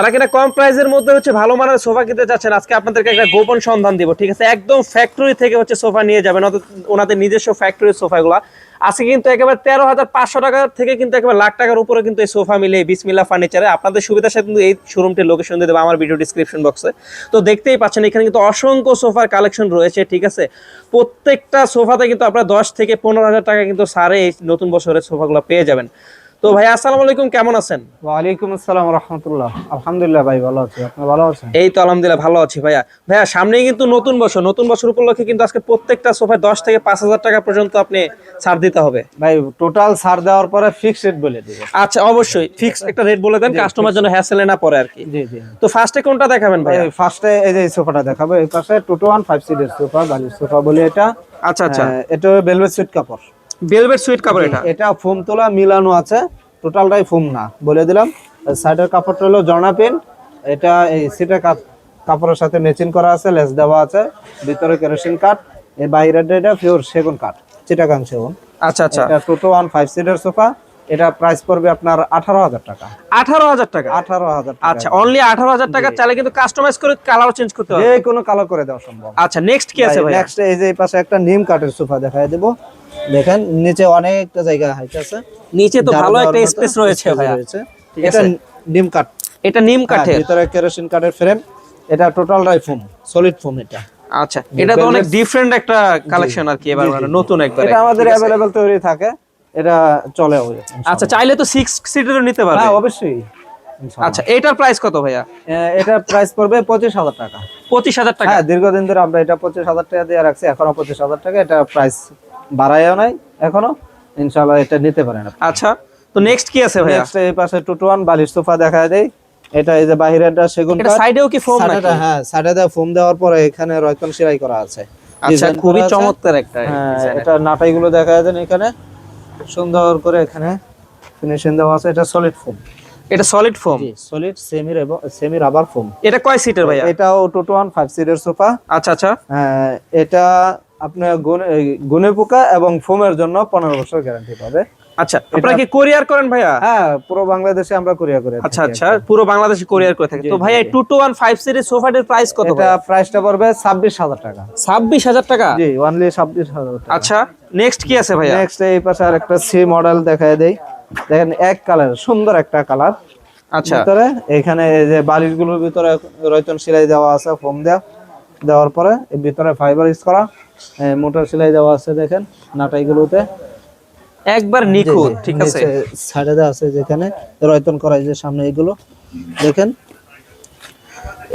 তারা কিনা কম প্রাইসের মধ্যে হচ্ছে ভালো মানের সোফা কিনতে চাচ্ছেন, আজকে আপনাদেরকে একটা গোপন সন্ধান দিব, ঠিক আছে? একদম ফ্যাক্টরি থেকে হচ্ছে সোফা নিয়ে যাবেন ওনাদের নিজস্ব ফ্যাক্টরির সোফাগুলা। আজকে কিন্তু একেবারে তেরো হাজার পাঁচশো টাকা থেকে কিন্তু একেবারে লাখ টাকার উপরে কিন্তু এই সোফা মিলে বিসমিল্লা ফার্নিচারে আপনাদের সুবিধার সাথে কিন্তু এই শোরুমটির লোকেশন দিয়ে দেবো, আমার ভিডিও ডিসক্রিপশন বক্সে তো দেখতেই পাচ্ছেন, এখানে কিন্তু অসংখ্য সোফার কালেকশন রয়েছে, ঠিক আছে? প্রত্যেকটা সোফাতে কিন্তু আপনারা দশ থেকে পনেরো হাজার টাকা কিন্তু সারে এই নতুন বছরের সোফাগুলো পেয়ে যাবেন। তো ভাই আসসালামু আলাইকুম কেমন আছেন? ওয়ালাইকুম আসসালাম রহমতুল্লাহ। আলহামদুলিল্লাহ ভাই ভালো আছি। আপনি ভালো আছেন? এই তো আলহামদুলিল্লাহ ভালো আছি ভাইয়া। ভাইয়া সামনেই কিন্তু নতুন বছর নতুন বছর উপলক্ষে কিন্তু আজকে প্রত্যেকটা সোফায় দশ থেকে পাঁচ হাজার টাকা পর্যন্ত আপনি ছাড় দিতে হবে। ভাই টোটাল ছাড় দেওয়ার পরে ফিক্স রেট বলে দিবে। আচ্ছা অবশ্যই ফিক্স একটা রেট বলে দেন কাস্টমার জন্য হ্যাসেলে না পড়ে আর কি। জি জি। তো ফার্স্টে কোনটা দেখাবেন ভাইয়া? ফার্স্টে এই যে সোফাটা দেখাবো এই পাশে টু টু ওয়ান ফাইভ সিটের সোফা বালির সোফা বলে এটা। আচ্ছা আচ্ছা। এটা বেলভেট সুইট কাপড়। ভেলভেট সুইট কাপড় এটা? এটা ফোম তোলা মিলানো আছে। টোটালটাই ফোম না বলে দিলাম। সাইডের কাপড়টা হলো জর্না পেন। এটা এই সিটের কাপড়ের সাথে ম্যাচিং করা আছে লেস দেওয়া আছে। ভিতরে কেরোসিন কাঠ এই বাইরেটা এটা পিওর সেগুন কাঠ চিটাগাং সেগুন। আচ্ছা আচ্ছা। এটা টোটো ওয়ান ফাইভ সিটের সোফা এটা প্রাইস পড়বে আপনার আঠারো হাজার টাকা। আঠারো হাজার টাকা? আঠারো হাজার আচ্ছা অনলি আঠারো হাজার টাকা চালে কিন্তু কাস্টমাইজ করে কালার চেঞ্জ করতে হবে যে কোনো কালার করে দেওয়া সম্ভব। আচ্ছা নেক্সট কি আছে ভাইয়া? নেক্সট এই যে এই পাশে একটা নিম কাঠের সোফা দেখাই দেবো। দেখেন নিচে অনেকটা জায়গা হাইট আছে। নিচে তো ভালো একটা স্পেস রয়েছে এটা নিম কাঠ। এটা নিম হ্যাঁ, কাঠের। ভিতরে কেরোসিন কাঠের ফ্রেম এটা টোটাল রাই ফোম সলিড ফোম এটা। আচ্ছা এটা তো অনেক ডিফারেন্ট একটা কালেকশন আর কি এবার মানে নতুন একবার। এটা আমাদের অ্যাভেলেবল তৈরি থাকে। এটা চলে আচ্ছা চাইলে তো সিক্স সিটেরও নিতে পারবে। হ্যাঁ অবশ্যই। আচ্ছা এটার প্রাইস কত ভাইয়া? আহ, এটা প্রাইস পড়বে পঁচিশ হাজার টাকা। পঁচিশ হাজার টাকা? হ্যাঁ দীর্ঘদিন ধরে আমরা এটা পঁচিশ হাজার টাকা দিয়ে রাখছি এখনও পঁচিশ হাজার টাকা। এটা প্রাইস বাড়াইও নাই এখনও। ইনশাল্লাহ এটা নিতে পারেন। আচ্ছা তো নেক্সট কি আছে ভাইয়া? Next এই পাশে টু টু ওয়ান বালিশ সোফা দেখা দেয় এটা এই যে বাহিরেরটা সেগুন এটা। সাইডেও কি ফোম নাকি? হ্যাঁ সাইডে ফোম দেওয়ার পরে এখানে রয়কন সেলাই করা আছে। আচ্ছা খুবই চমৎকার একটা হ্যাঁ এটা নাটাই গুলো দেখা যায় এখানে। সুন্দর করে এখানে ফিনিশিং দেওয়া আছে। এটা সলিড ফোম এটা solid foam solid semi semi rubber foam এটা কয় সিটের ভাইয়া? এটাও টু টু ওয়ান ফাইভ সিটের সোফা। আচ্ছা আচ্ছা। হ্যাঁ, এটা আপনার গুনে- গুনে পোকা এবং ফোমের জন্য পনেরো বছর গ্যারান্টি পাবে। আচ্ছা আপনারা কি কোরিয়ার করেন ভাইয়া? হ্যাঁ পুরো বাংলাদেশে আমরা কোরিয়া করে আচ্ছা আচ্ছা পুরো বাংলাদেশে কোরিয়ার করে থাকে। তো ভাইয়া two two one five series সোফাটির price কত এটা প্রাইসটা পড়বে ছাব্বিশ হাজার টাকা। ছাব্বিশ হাজার টাকা? জি ছাব্বিশ হাজার টাকা। আচ্ছা নেক্সট কি আছে ভাইয়া? নেক্সট এই পাশে আর একটা সি মডেল দেখায় দেই। দেখেন এক কালার সুন্দর একটা কালার আচ্ছা। ভিতরে এখানে এই যে বালিশগুলোর ভিতরে রয়তন সেলাই দেওয়া আছে ফোম দেওয়া। দেওয়ার পরে এর ভিতরে ফাইবার ইউজ করা মোটর সেলাই দেওয়া আছে দেখেন নাটাইগুলোতে একবার নিখুঁত ঠিক আছে? সাইডে দেওয়া আছে যেখানে রয়তন করা যে সামনে এগুলো দেখেন।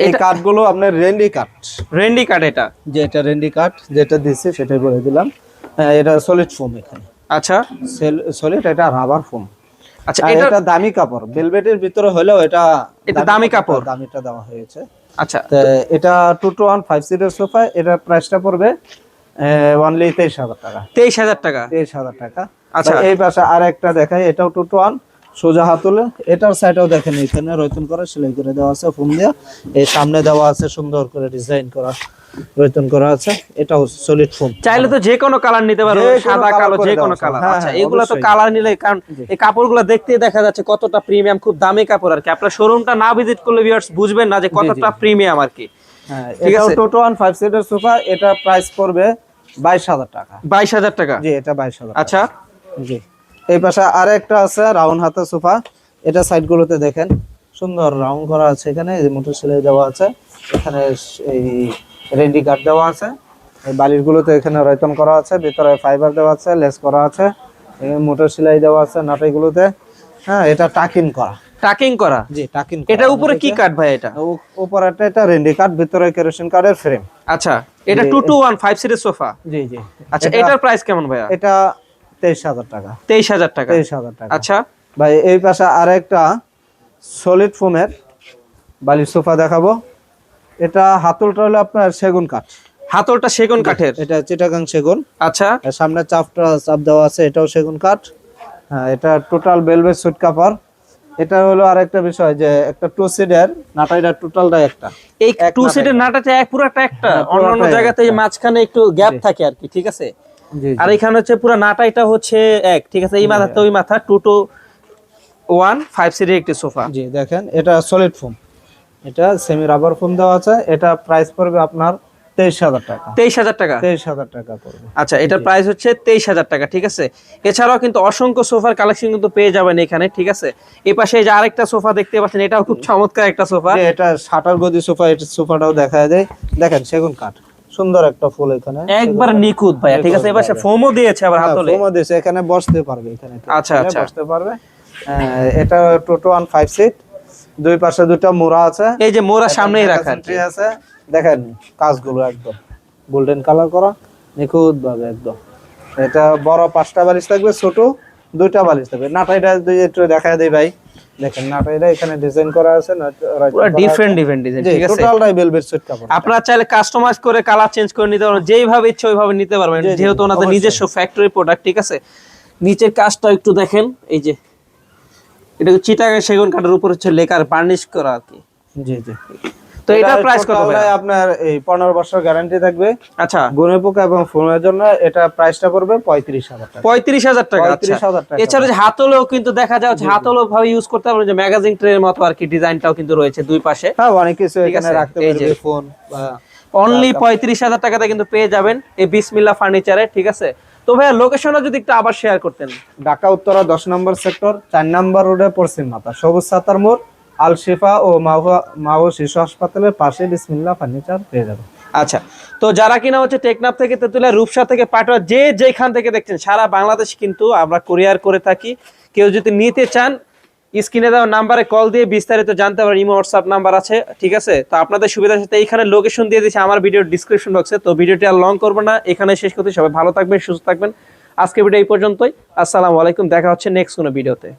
এই কাঠগুলো আপনার রেন্ডি কাঠ। রেন্ডি কাট এটা? যে এটা রেন্ডি কাঠ যেটা দিচ্ছে সেটাই বলে দিলাম। এটা সলিড ফোম এখানে। আচ্ছা। সলিড এটা রাবার ফোম আচ্ছা এটা দামি কাপড় ভেলভেটের ভিতরে হলেও এটা এটা দামি কাপড়। দামিটা দেওয়া হয়েছে আচ্ছা এটা two two one five seater sofa এটার প্রাইসটা পড়বে অনলি তেইশ হাজার টাকা তেইশ হাজার টাকা তেইশ হাজার টাকা আচ্ছা। আচ্ছা এই পাশে আর একটা দেখাই এটাও টু টু ওয়ান সোজা হাতুলে এটার সাইডেও দেখেন এখানে রয়তন করা সেলাই করে দেওয়া আছে ফোম দেওয়া এই সামনে দেওয়া আছে সুন্দর করে ডিজাইন করা রয়তন করা আছে সলিড ফোম চাইলে তো যে কোনো কালার নিতে পারো সাদা কালো যে কোনো কালার হ্যাঁ, আচ্ছা হ্যাঁ, এগুলো তো কালার নিলে কারণ এই কাপড়গুলো দেখতেই দেখা যাচ্ছে কতটা প্রিমিয়াম খুব দামি কাপড় আর কি। আপনার শোরুমটা না ভিজিট করলে ভিউয়ার্স বুঝবেন না যে কতটা প্রিমিয়াম আর কি। হ্যাঁ ঠিক আছে। টু টু ওয়ান ফাইভ সিটের সোফা এটা প্রাইস পড়বে বাইশ হাজার টাকা। বাইশ হাজার টাকা? জি এটা বাইশ হাজার আচ্ছা। জি। এই পাশে আর একটা আছে রাউন্ড হাতা সোফা। এটা সাইড গুলোতে দেখেন সুন্দর রাউন্ড করা আছে এখানে মোটর সেলাই দেওয়া আছে। এখানে এই রেডি কাট দেওয়া আছে। এই বালিশ গুলোতে এখানে রয়তন করা আছে ভিতরে ফাইবার দেওয়া আছে লেস করা আছে মোটর সেলাই দেওয়া আছে নাটাই গুলোতে হ্যাঁ এটা টাকিং করা। টাকিং করা? জি টাকিন এটা উপরে কি কাট ভাই এটা? উপরে একটা এটা রেন্ডি কাট ভিতরে কেরোসিন কার্ডের ফ্রেম। আচ্ছা এটা টু টু ওয়ান ফাইভ সিটের সোফা জি জি। আচ্ছা এটার প্রাইস কেমন ভাইয়া? এটা তেইশ হাজার টাকা। তেইশ হাজার টাকা। তেইশ হাজার টাকা। আচ্ছা। ভাই এই পাশে আরেকটা সলিড ফোমের বালির সোফা দেখাবো। এটা হাতলটা হলো আপনার সেগুন কাঠ। হাতলটা সেগুন কাঠের? এটা চিটাগাং সেগুন। আচ্ছা। সামনে চাপটা চাপ দেওয়া আছে এটাও সেগুন কাঠ। হ্যাঁ এটা টোটাল বেলভেট সুইট কাপড় এটা হলো আরেকটা বিষয় যে একটা টু সিটের নাটাইটা টোটালটা একটা। এই টু। সিটের নাটাটা পুরোটা একটা। হ্যাঁ, অন্যান্য জায়গাতে মাঝখানে একটু গ্যাপ থাকে আর কি ঠিক আছে? আর এখানে হচ্ছে পুরো নাটাইটা হচ্ছে এক ঠিক আছে? এই মাথাতে ওই মাথা টু টু ওয়ান ফাইভ সিটের একটি সোফা। জি দেখেন এটা সলিড ফোম এটা সেমি রাবার ফোম দেওয়া আছে এটা প্রাইস পড়বে আপনার তেইশ হাজার টাকা। তেইশ হাজার টাকা? তেইশ হাজার টাকা পড়বে। আচ্ছা এটার প্রাইস হচ্ছে তেইশ হাজার টাকা ঠিক আছে? এছাড়াও কিন্তু অসংখ্য সোফার কালেকশন কিন্তু পেয়ে যাবেন এখানে ঠিক আছে? পাশে যে আরেকটা সোফা দেখতে পাচ্ছেন এটাও খুব চমৎকার একটা সোফা। এটা শাটার গদি সোফা এটা সোফাটাও দেখা যায়। দেখেন সেগুন কাঠ। সুন্দর একটা ফুল এখানে। একবার নিখুঁত ভাইয়া ঠিক আছে? এবার ফোমও দিয়েছে আবার হ্যাঁ, হাতলে ফোমও দিয়েছে, এখানে বসতে পারবে এখানে। আচ্ছা, আচ্ছা। বসতে পারবে। এটা টোটো ওয়ান ফাইভ সিট দুই পাশে দুটো মোড়া আছে। এই যে মোরা সামনেই রাখা আছে। দেখেন কাজগুলো একদম। গোল্ডেন কালার করা নিখুঁত ভাবে একদম। এটা বড় পাঁচটা বালিশ থাকবে ছোট দুইটা বালিশ থাকবে। নাটাইটা দুই একটু দেখা দেই ভাই। দেখেন নাটাইটা এখানে ডিজাইন করা আছে পুরো ডিফারেন্ট ডিফারেন্ট ডিজাইন ঠিক আছে? টোটালটাই ভেলভেট কাপড়। আপনারা চাইলে কাস্টমাইজ করে কালার চেঞ্জ করে নিতে পারবেন যেইভাবে ইচ্ছে ওইভাবে নিতে পারবেন যেহেতু ওনাদের। নিজস্ব ফ্যাক্টরি প্রোডাক্ট ঠিক আছে? নিচের কাজটা একটু দেখেন এই যে এটা চিটাগাং সেগুন কাঠের উপর হচ্ছে লেকার বার্নিশ করা আর কি। জি জি। তো এটার প্রাইস কত ভাইয়া? আপনার এই পনেরো বছর গ্যারান্টি থাকবে। আচ্ছা। গুণে পোকা এবং ফোনের জন্য এটা প্রাইসটা পড়বে পঁয়ত্রিশ হাজার টাকা। পঁয়ত্রিশ হাজার টাকা আচ্ছা। পঁয়ত্রিশ হাজার টাকা। এছাড়া যে হাতলেও কিন্তু দেখা যাচ্ছে হাতলও ভাবে ইউজ করতে পারবেন যে ম্যাগাজিন ট্রের মতো আর কি ডিজাইনটাও কিন্তু রয়েছে দুই পাশে। হ্যাঁ অনেক কিছু এখানে রাখতে এই যে। পারবে ফোন বা অনলি পঁয়ত্রিশ হাজার টাকাতে কিন্তু পেয়ে যাবেন এই বিসমিল্লা ফার্নিচারে ঠিক আছে? তো ভাইয়া লোকেশনও যদি একটু আবার শেয়ার করতেন। ঢাকা উত্তরা দশ নম্বর সেক্টর চার নম্বর রোডে পশ্চিম মাথা সবুজ সাতার মোড়। আল শিফা ও মাহা মাহো শিশু হাসপাতালের পাশে বিসমিল্লা ফার্নিচার পেয়ে যাবে আচ্ছা তো যারা কিনা হচ্ছে টেকনাফ থেকে, তেতুলিয়া, রূপসা থেকে পাটোয়া, যে যেখান থেকে দেখছেন, সারা বাংলাদেশ কিন্তু আমরা কুরিয়ার করে থাকি। কেউ যদি নিতে চান, স্ক্রিনে দেওয়া নাম্বারে কল দিয়ে বিস্তারিত জানতে পারেন, ইমো, হোয়াটসঅ্যাপ নাম্বার আছে, ঠিক আছে? তো আপনাদের সুবিধার সাথে এইখানে লোকেশন দিয়ে দিচ্ছি আমার ভিডিওর ডিসক্রিপশন বক্সে তো ভিডিওটি আর লং করব না এখানে শেষ করতে সবাই ভালো থাকবেন, সুস্থ থাকবেন। আজকে ভিডিও এই পর্যন্তই। আসসালামু আলাইকুম, দেখা হচ্ছে নেক্সট কোনো ভিডিওতে